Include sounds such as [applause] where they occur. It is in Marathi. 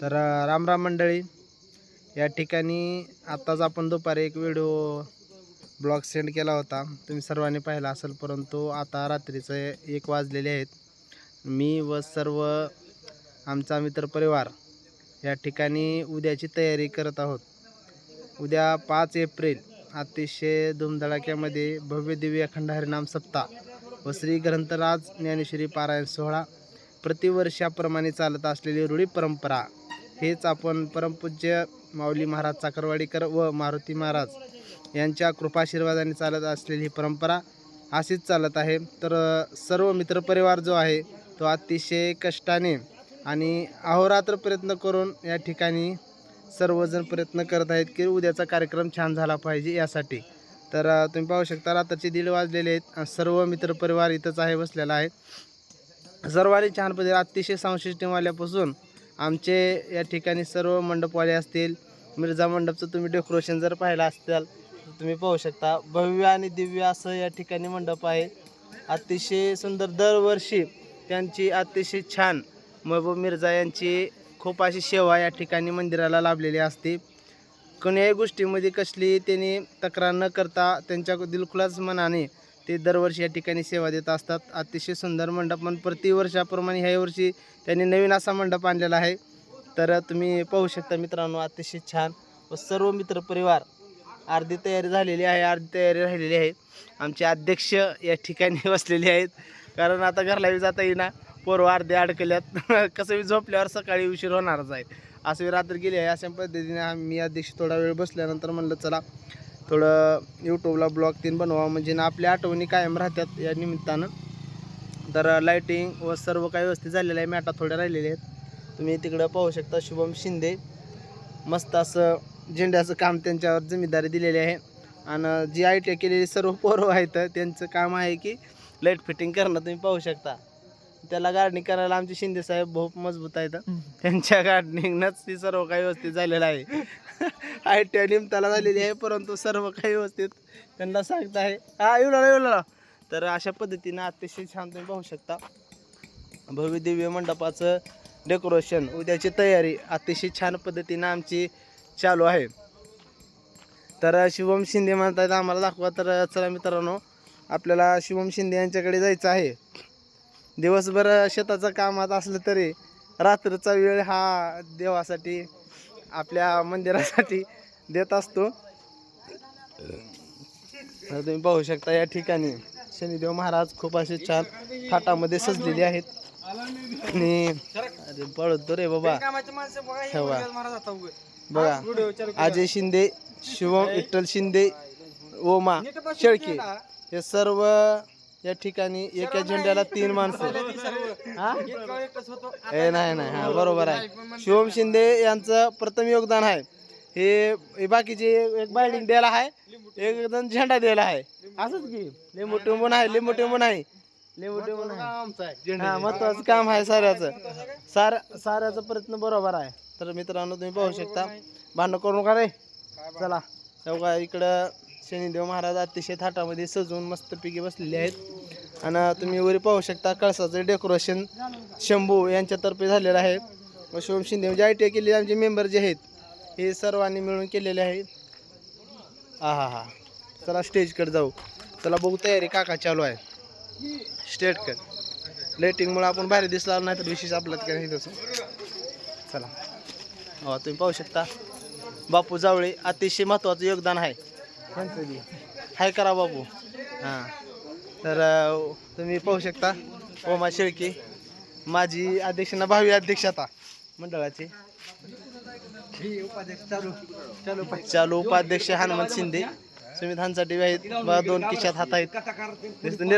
तर रामराम राम राम मंडळी या ठिकाणी आत्ताच आपण दुपारी एक व्हिडिओ ब्लॉग सेंड केला होता. तुम्ही सर्वांनी पाहिला असेल परंतु आता रात्रीचे एक वाजलेले आहेत. मी व सर्व आमचा मित्रपरिवार या ठिकाणी उद्याची तयारी करत आहोत. उद्या पाच एप्रिल अतिशय धुमधडाक्यामध्ये भव्य दिव्य अखंड हरिनाम सप्ताह व श्री ग्रंथराज ज्ञानेश्वरी पारायण सोहळा प्रतिवर्षाप्रमाणे चालत असलेली रूढी परंपरा हेच आपण परमपूज्य माऊली महाराज चाकरवाडीकर व मारुती महाराज यांच्या कृपाशीर्वादाने चालत असलेली ही परंपरा अशीच चालत आहे. तर सर्व मित्रपरिवार जो आहे तो अतिशय कष्टाने आणि अहोरात्र प्रयत्न करून या ठिकाणी सर्वजण प्रयत्न करत आहेत की उद्याचा कार्यक्रम छान झाला पाहिजे यासाठी. तर तुम्ही पाहू शकता रात्रीचे दीड वाजलेले आहेत सर्व मित्रपरिवार इथंच आहे बसलेला आहे. सर्वांनी छान पद्धती अतिशय साऊंड आमचे या ठिकाणी सर्व मंडपवाले असतील मिर्झा मंडपचं तुम्ही डेकोरेशन जर पाहिलं असताल तर तुम्ही पाहू शकता. भव्य आणि दिव्य असं या ठिकाणी मंडप आहे. अतिशय सुंदर दरवर्षी त्यांची अतिशय छान महबूब मिर्झा यांची खूप अशी सेवा या ठिकाणी मंदिराला लाभलेली असते. कोण्याही गोष्टीमध्ये कसली त्यांनी तक्रार न करता त्यांच्या दिलखुलास मनाने ते दरवर्षी या ठिकाणी सेवा देत असतात. अतिशय सुंदर मंडप पण प्रतिवर्षाप्रमाणे ह्या वर्षी त्यांनी नवीन असा मंडप आणलेला आहे. तर तुम्ही पाहू शकता मित्रांनो अतिशय छान व सर्व मित्रपरिवार अर्धी तयारी झालेली आहे अर्धी तयारी राहिलेली आहे. आमचे अध्यक्ष या ठिकाणी [laughs] बसलेले आहेत. कारण आता घरला जाता येईना. पोरवा अर्धे अडकल्यात. [laughs] कसं बी झोपल्यावर सकाळी उशीर होणारच आहे. असं मी रात्री गेली आहे अशा पद्धतीने आम्ही अध्यक्ष थोडा वेळ बसल्यानंतर म्हणलं चला थोडं यूट्यूबला ब्लॉग तीन बनवा म्हणजे ना आपल्या आठवणी कायम राहतात या निमित्तानं. तर लाईटिंग व सर्व काही व्यवस्थित झालेलं आहे. मॅटा थोड्या राहिलेल्या आहेत. तुम्ही तिकडं पाहू शकता शुभम शिंदे. मस्त असं झेंड्याचं काम त्यांच्यावर जिम्मेदारी दिलेली आहे. आणि जी आय टी केलेली सर्व पोरं आहेत त्यांचं काम आहे की लाइट फिटिंग करणं तुम्ही पाहू शकता. त्याला गार्डनिंग करायला आमचे शिंदे साहेब बहुत मजबूत आहेत. त्यांच्या गार्डनिंगनंच ती सर्व काही व्यवस्थित झालेलं आहे. आय टी निमताला झालेली आहे परंतु सर्व काही व्यवस्थित त्यांना सांगत आहे. हा एवढा एवढा तर अशा पद्धतीनं अतिशय छान तुम्ही पाहू शकता. भव्य दिव्य मंडपाचं डेकोरेशन उद्याची तयारी अतिशय छान पद्धतीनं आमची चालू आहे. तर शिवम शिंदे म्हणतात आम्हाला दाखवा तर चला मित्रांनो आपल्याला शिवम शिंदे यांच्याकडे जायचं आहे. दिवसभर शेताचं कामात असलं तरी रात्रीचा वेळ हा देवासाठी आपल्या मंदिरासाठी देत असतो. तर तुम्ही पाहू शकता या ठिकाणी शनिदेव महाराज खूप असे छान थाटामध्ये सजलेले आहेत. आणि अरे पळतो रे बाबा. ठेवा. बघा अजय शिंदे शिवम विठ्ठल शिंदे ओमा शेळके हे सर्व या ठिकाणी एका झेंड्याला तीन माणसं हा? नाही नाही. हा बरोबर आहे. शिवम शिंदे यांचं प्रथम योगदान आहे. हे हे बाकीचे एक बायडिंग द्यायला आहे. एक जण झेंडा द्यायला आहे. असंच की? लिंबू टिंबून आहे लिंबू टिंबून आहे लिंबू टिंबून आहे हा महत्वाचं काम आहे साऱ्याचं. सार साऱ्याचा प्रयत्न बरोबर आहे. तर मित्रांनो तुम्ही पाहू शकता. भांडण करू नका रे. चला. तेव्हा इकडं शनिदेव महाराज अतिशय थाटामध्ये सजवून मस्तपैकी बसलेले आहेत. आणि तुम्ही वरी पाहू शकता कळसाचं डेकोरेशन शंभू यांच्यातर्फे झालेलं आहे. व शिवम शिंदे म्हणजे आय टी आय केलेले आमचे मेंबर जे आहेत हे सर्वांनी मिळून केलेले आहे. हा हा हा. चला स्टेजकडे जाऊ. चला बघू तयारी काका चालू आहे. स्टेजकडे लाईटिंगमुळे आपण बाहेर दिसला नाही तर विशेष आपल्यात काय नाही तसं. चला. हो तुम्ही पाहू शकता. बापू जावळे अतिशय महत्त्वाचं योगदान आहे. हाय करा बाबू. हां. तर तुम्ही पाहू शकता ओमा शेळके माझी अध्यक्ष ना भावी अध्यक्ष आता मंडळाचे. चालू उपाध्यक्ष हनुमंत शिंदे. सुमित हानसाठी बा दोन किशात हात आहेत. निर